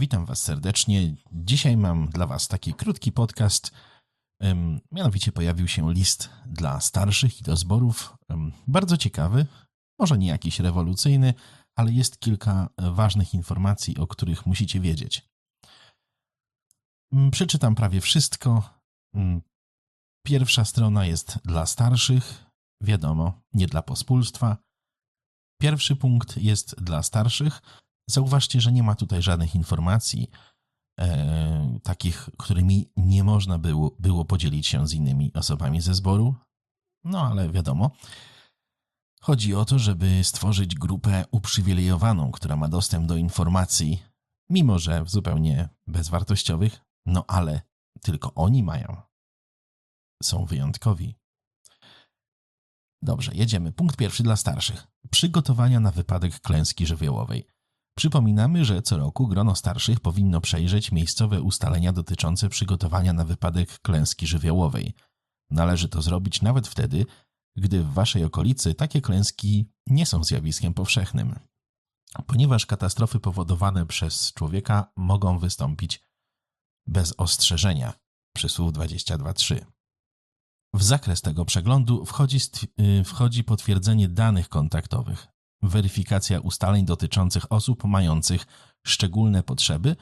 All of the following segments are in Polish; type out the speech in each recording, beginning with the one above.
Witam Was serdecznie. Dzisiaj mam dla Was taki krótki podcast. Mianowicie pojawił się list dla starszych i do zborów. Bardzo ciekawy, może nie jakiś rewolucyjny, ale jest kilka ważnych informacji, o których musicie wiedzieć. Przeczytam prawie wszystko. Pierwsza strona jest dla starszych, wiadomo, nie dla pospólstwa. Pierwszy punkt jest dla starszych. Zauważcie, że nie ma tutaj żadnych informacji, e, takich, którymi nie można było, było podzielić się z innymi osobami ze zboru. No ale wiadomo. Chodzi o to, żeby stworzyć grupę uprzywilejowaną, która ma dostęp do informacji, mimo że zupełnie bezwartościowych, no ale tylko oni mają. Są wyjątkowi. Dobrze, jedziemy. Punkt pierwszy dla starszych. Przygotowania na wypadek klęski żywiołowej. Przypominamy, że co roku grono starszych powinno przejrzeć miejscowe ustalenia dotyczące przygotowania na wypadek klęski żywiołowej. Należy to zrobić nawet wtedy, gdy w waszej okolicy takie klęski nie są zjawiskiem powszechnym, ponieważ katastrofy powodowane przez człowieka mogą wystąpić bez ostrzeżenia. Przysłów 22.3. W zakres tego przeglądu wchodzi, y, wchodzi potwierdzenie danych kontaktowych, weryfikacja ustaleń dotyczących osób mających szczególne potrzeby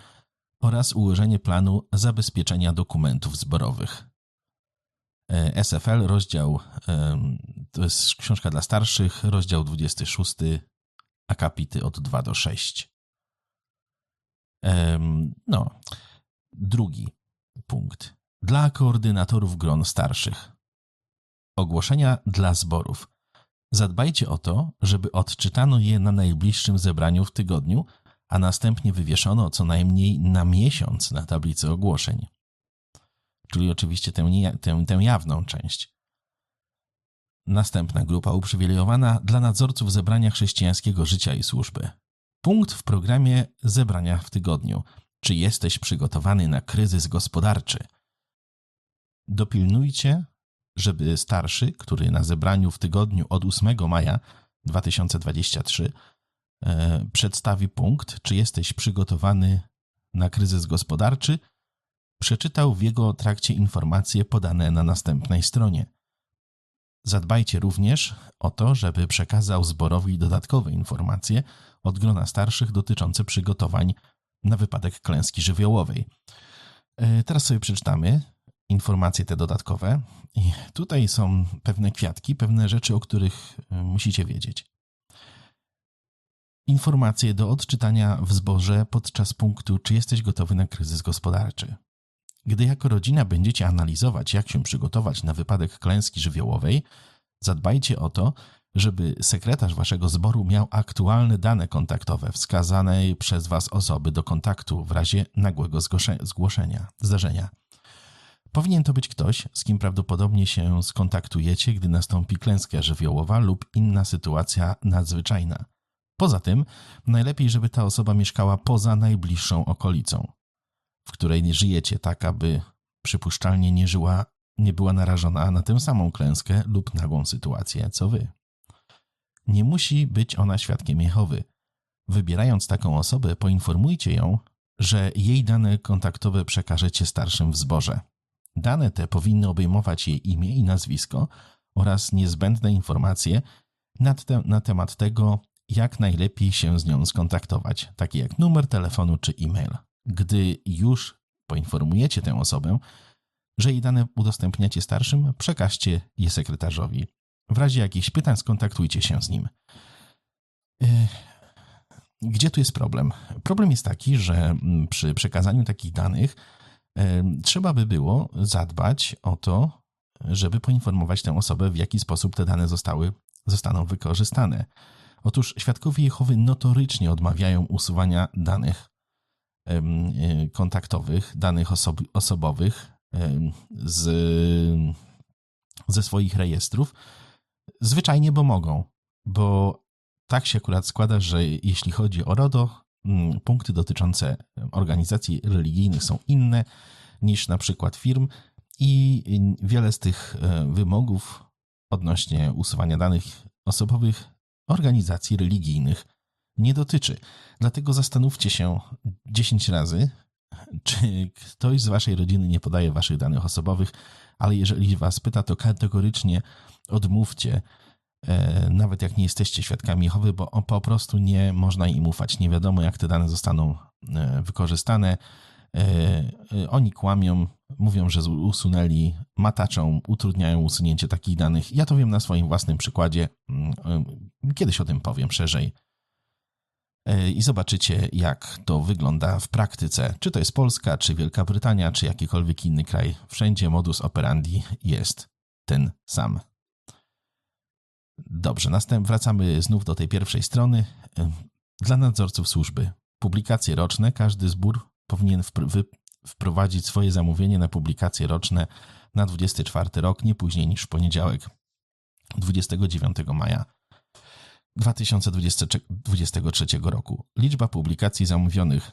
oraz ułożenie planu zabezpieczenia dokumentów zborowych. E, SFL, rozdział, em, to jest książka dla starszych, rozdział 26, akapity od 2 do 6. Em, No, drugi punkt. Dla koordynatorów gron starszych. Ogłoszenia dla zborów. Zadbajcie o to, żeby odczytano je na najbliższym zebraniu w tygodniu, a następnie wywieszono co najmniej na miesiąc na tablicy ogłoszeń. Czyli oczywiście tę, tę, tę jawną część. Następna grupa uprzywilejowana dla nadzorców zebrania chrześcijańskiego życia i służby. Punkt w programie zebrania w tygodniu. Czy jesteś przygotowany na kryzys gospodarczy? Dopilnujcie, żeby starszy, który na zebraniu w tygodniu od 8 maja 2023 e, przedstawi punkt, czy jesteś przygotowany na kryzys gospodarczy, przeczytał w jego trakcie informacje podane na następnej stronie. Zadbajcie również o to, żeby przekazał zborowi dodatkowe informacje od grona starszych dotyczące przygotowań na wypadek klęski żywiołowej. E, Teraz sobie przeczytamy informacje te dodatkowe. I tutaj są pewne kwiatki, pewne rzeczy, o których e, musicie wiedzieć. Informacje do odczytania w zborze podczas punktu, czy jesteś gotowy na kryzys gospodarczy. Gdy jako rodzina będziecie analizować, jak się przygotować na wypadek klęski żywiołowej, zadbajcie o to, żeby sekretarz waszego zboru miał aktualne dane kontaktowe wskazane przez was osoby do kontaktu w razie nagłego zgłosze- zgłoszenia, zdarzenia. Powinien to być ktoś, z kim prawdopodobnie się skontaktujecie, gdy nastąpi klęska żywiołowa lub inna sytuacja nadzwyczajna. Poza tym, najlepiej, żeby ta osoba mieszkała poza najbliższą okolicą, w której nie żyjecie, tak aby przypuszczalnie nie żyła, nie była narażona na tę samą klęskę lub nagłą sytuację, co wy. Nie musi być ona świadkiem Jehowy. Wybierając taką osobę, poinformujcie ją, że jej dane kontaktowe przekażecie starszym w zborze. Dane te powinny obejmować jej imię i nazwisko oraz niezbędne informacje na, te, na temat tego, jak najlepiej się z nią skontaktować, takie jak numer telefonu czy e-mail. Gdy już poinformujecie tę osobę, że jej dane udostępniacie starszym, przekażcie je sekretarzowi. W razie jakichś pytań skontaktujcie się z nim. Gdzie tu jest problem? Problem jest taki, że mm, przy przekazaniu takich danych trzeba by było zadbać o to, żeby poinformować tę osobę, w jaki sposób te dane zostały, zostaną wykorzystane. Otóż świadkowie Jehowy notorycznie odmawiają usuwania danych e, kontaktowych, danych osob- osobowych z, ze swoich rejestrów, zwyczajnie, bo mogą. Bo tak się akurat składa, że jeśli chodzi o RODO, punkty dotyczące organizacji religijnych są inne niż na przykład firm i wiele z tych e, wymogów odnośnie usuwania danych osobowych organizacji religijnych nie dotyczy. Dlatego zastanówcie się 10 razy, czy ktoś z waszej rodziny nie podaje waszych danych osobowych, ale jeżeli was pyta, to kategorycznie odmówcie, nawet jak nie jesteście świadkami Jehowy, bo po prostu nie można im ufać. Nie wiadomo, jak te dane zostaną e, wykorzystane. E, oni kłamią, mówią, że usunęli, mataczą, utrudniają usunięcie takich danych. Ja to wiem na swoim własnym przykładzie. Mm, kiedyś o tym powiem szerzej. I zobaczycie, jak to wygląda w praktyce. Czy to jest Polska, czy Wielka Brytania, czy jakikolwiek inny kraj. Wszędzie modus operandi jest ten sam. Dobrze, następnie wracamy znów do tej pierwszej strony. Dla nadzorców służby. Publikacje roczne. Każdy zbór powinien wprowadzić swoje zamówienie na publikacje roczne na 24 rok, nie później niż w poniedziałek 29 maja 2023 roku. Liczba publikacji zamówionych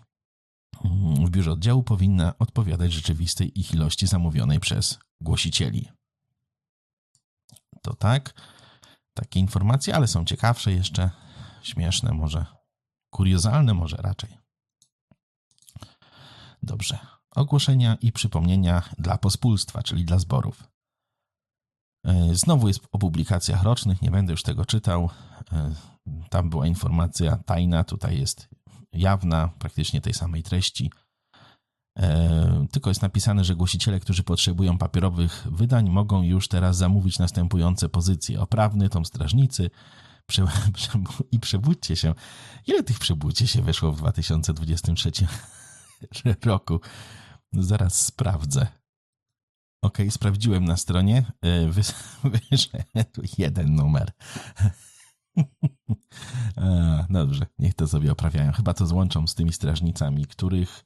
w biurze oddziału powinna odpowiadać rzeczywistej ich ilości zamówionej przez głosicieli. To tak, takie informacje, ale są ciekawsze jeszcze, śmieszne może, kuriozalne może raczej. Dobrze. Ogłoszenia i przypomnienia dla pospólstwa, czyli dla zborów. E, znowu jest o publikacjach rocznych, nie będę już tego czytał. E, tam była informacja tajna, tutaj jest jawna, praktycznie tej samej treści. E, tylko jest napisane, że głosiciele, którzy potrzebują papierowych wydań, mogą już teraz zamówić następujące pozycje: oprawny, tom strażnicy prze, prze, i przebudźcie się. Ile tych przebudźcie się wyszło w 2023 roku? Zaraz sprawdzę. Ok, sprawdziłem na stronie. E, wyszedł jeden numer. Dobrze, niech to sobie oprawiają. Chyba to złączą z tymi strażnicami, których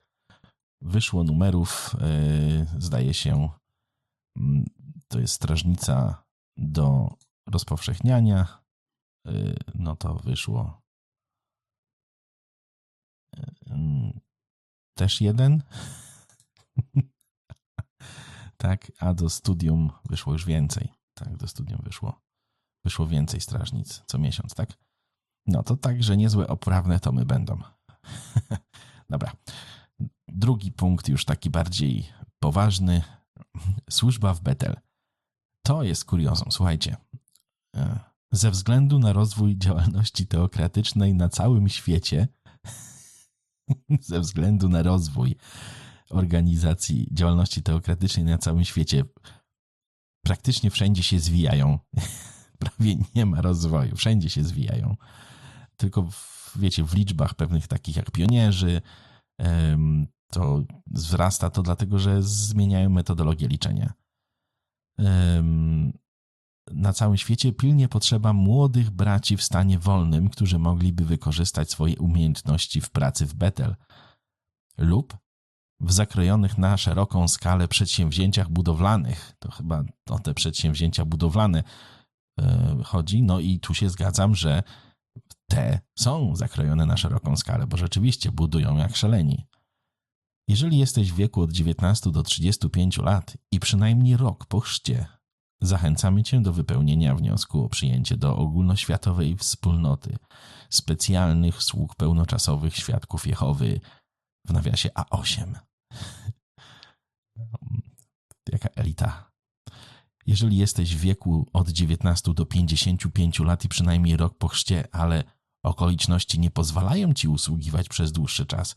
wyszło numerów, e, zdaje się, mm, to jest strażnica do rozpowszechniania. E, no to wyszło mm, też jeden. tak, a do studium wyszło już więcej. Tak, do studium wyszło, wyszło więcej strażnic co miesiąc, tak? No to także niezłe oprawne tomy będą. Dobra. Drugi punkt, już taki bardziej poważny. Służba w Betel. To jest kuriozum, słuchajcie. E, ze względu na rozwój działalności teokratycznej na całym świecie, ze względu na rozwój organizacji działalności teokratycznej na całym świecie praktycznie wszędzie się zwijają. Prawie nie ma rozwoju, wszędzie się zwijają. Tylko w, wiecie, w liczbach pewnych takich jak pionierzy, to wzrasta to dlatego, że zmieniają metodologię liczenia. Na całym świecie pilnie potrzeba młodych braci w stanie wolnym, którzy mogliby wykorzystać swoje umiejętności w pracy w Betel lub w zakrojonych na szeroką skalę przedsięwzięciach budowlanych. To chyba o te przedsięwzięcia budowlane e, chodzi. No i tu się zgadzam, że te są zakrojone na szeroką skalę, bo rzeczywiście budują jak szaleni. Jeżeli jesteś w wieku od 19 do 35 lat i przynajmniej rok po chrzcie, zachęcamy Cię do wypełnienia wniosku o przyjęcie do ogólnoświatowej wspólnoty specjalnych sług pełnoczasowych świadków Jehowy w nawiasie A8. Jaka elita. Jeżeli jesteś w wieku od 19 do 55 lat i przynajmniej rok po chrzcie, ale okoliczności nie pozwalają ci usługiwać przez dłuższy czas,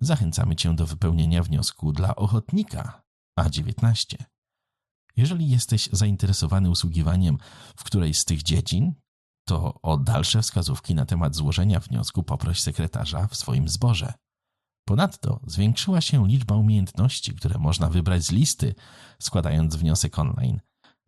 zachęcamy cię do wypełnienia wniosku dla ochotnika A19. Jeżeli jesteś zainteresowany usługiwaniem w którejś z tych dziedzin, to o dalsze wskazówki na temat złożenia wniosku poproś sekretarza w swoim zborze. Ponadto zwiększyła się liczba umiejętności, które można wybrać z listy, składając wniosek online.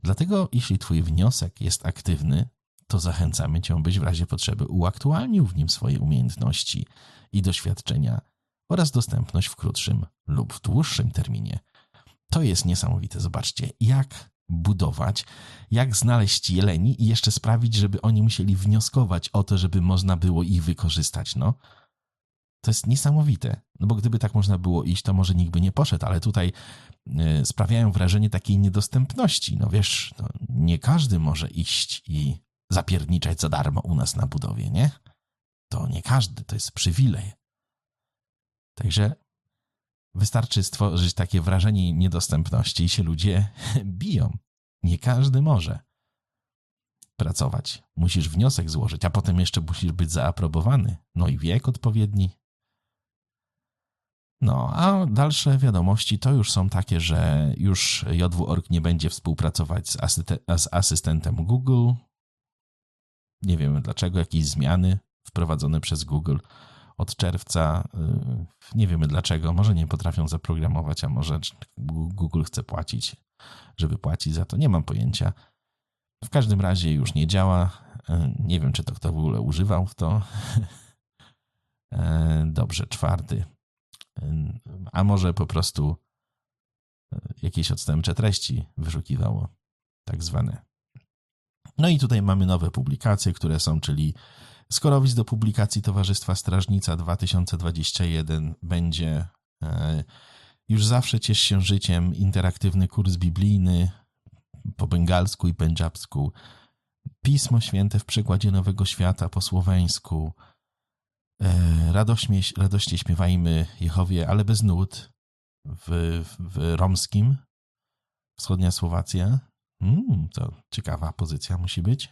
Dlatego, jeśli Twój wniosek jest aktywny, to zachęcamy Cię, byś w razie potrzeby uaktualnił w nim swoje umiejętności i doświadczenia oraz dostępność w krótszym lub w dłuższym terminie. To jest niesamowite. Zobaczcie, jak budować, jak znaleźć jeleni i jeszcze sprawić, żeby oni musieli wnioskować o to, żeby można było ich wykorzystać. No, to jest niesamowite. No bo gdyby tak można było iść, to może nikt by nie poszedł, ale tutaj y, sprawiają wrażenie takiej niedostępności. No wiesz, no nie każdy może iść i zapierniczać za darmo u nas na budowie, nie? to nie każdy, to jest przywilej. Także wystarczy stworzyć takie wrażenie niedostępności i się ludzie biją. Nie każdy może pracować. Musisz wniosek złożyć, a potem jeszcze musisz być zaaprobowany. No i wiek odpowiedni. No, a dalsze wiadomości to już są takie, że już JW.org nie będzie współpracować z, asyste- z asystentem Google. Nie wiemy dlaczego, jakieś zmiany wprowadzone przez Google od czerwca. Y, nie wiemy dlaczego. Może nie potrafią zaprogramować, a może Google chce płacić, żeby płacić za to. Nie mam pojęcia. W każdym razie już nie działa. Y, nie wiem, czy to kto w ogóle używał w to. E, dobrze, czwarty. Y, a może po prostu jakieś odstępcze treści wyszukiwało, tak zwane. No i tutaj mamy nowe publikacje, które są, czyli Skorowic do publikacji Towarzystwa Strażnica 2021 będzie e, już zawsze ciesz się życiem, interaktywny kurs biblijny po bengalsku i pendżabsku, Pismo Święte w przykładzie Nowego Świata po słoweńsku, e, radośnie, radośnie śpiewajmy Jehowie, ale bez nut w, w romskim, wschodnia Słowacja. Mm, to ciekawa pozycja musi być.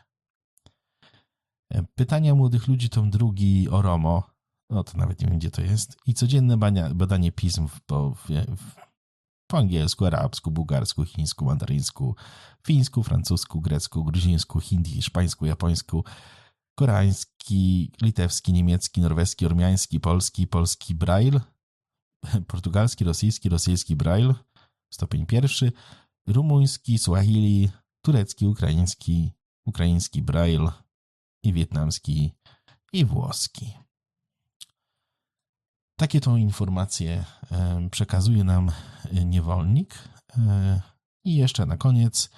Pytania młodych ludzi tom drugi o Romo, no to nawet nie wiem gdzie to jest, i codzienne badanie pism po, w, w, po angielsku, arabsku, bułgarsku, chińsku, mandaryńsku, fińsku, francusku, grecku, gruzińsku, hindi, hiszpańsku, japońsku, koreański, litewski, niemiecki, norweski, ormiański, polski, polski braille, portugalski, rosyjski, rosyjski braille, stopień pierwszy, rumuński, swahili, turecki, ukraiński, ukraiński braille, i wietnamski, i włoski. Takie tą informacje przekazuje nam e, niewolnik. E, I jeszcze na koniec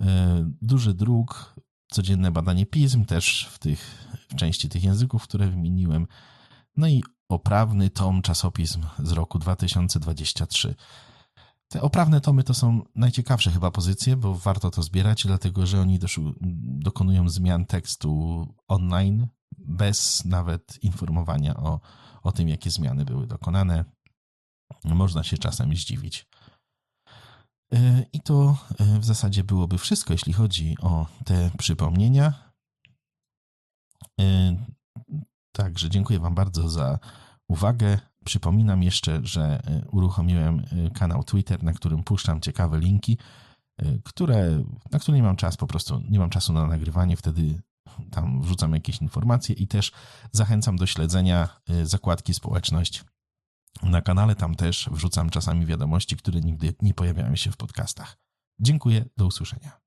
e, duży druk, codzienne badanie pism, też w, tych, w części tych języków, które wymieniłem. No i oprawny tom czasopism z roku 2023. Te oprawne tomy to są najciekawsze chyba pozycje, bo warto to zbierać, dlatego że oni dokonują zmian tekstu online bez nawet informowania o, o tym, jakie zmiany były dokonane. Można się czasem zdziwić. E, I to e, w zasadzie byłoby wszystko, jeśli chodzi o te przypomnienia. E, także dziękuję Wam bardzo za uwagę. Przypominam jeszcze, że e, uruchomiłem e, kanał Twitter, na którym puszczam ciekawe linki, e, które, na które nie mam czasu, po prostu nie mam czasu na nagrywanie, wtedy tam wrzucam jakieś informacje i też zachęcam do śledzenia zakładki społeczność na kanale. Tam też wrzucam czasami wiadomości, które nigdy nie pojawiają się w podcastach. Dziękuję, do usłyszenia.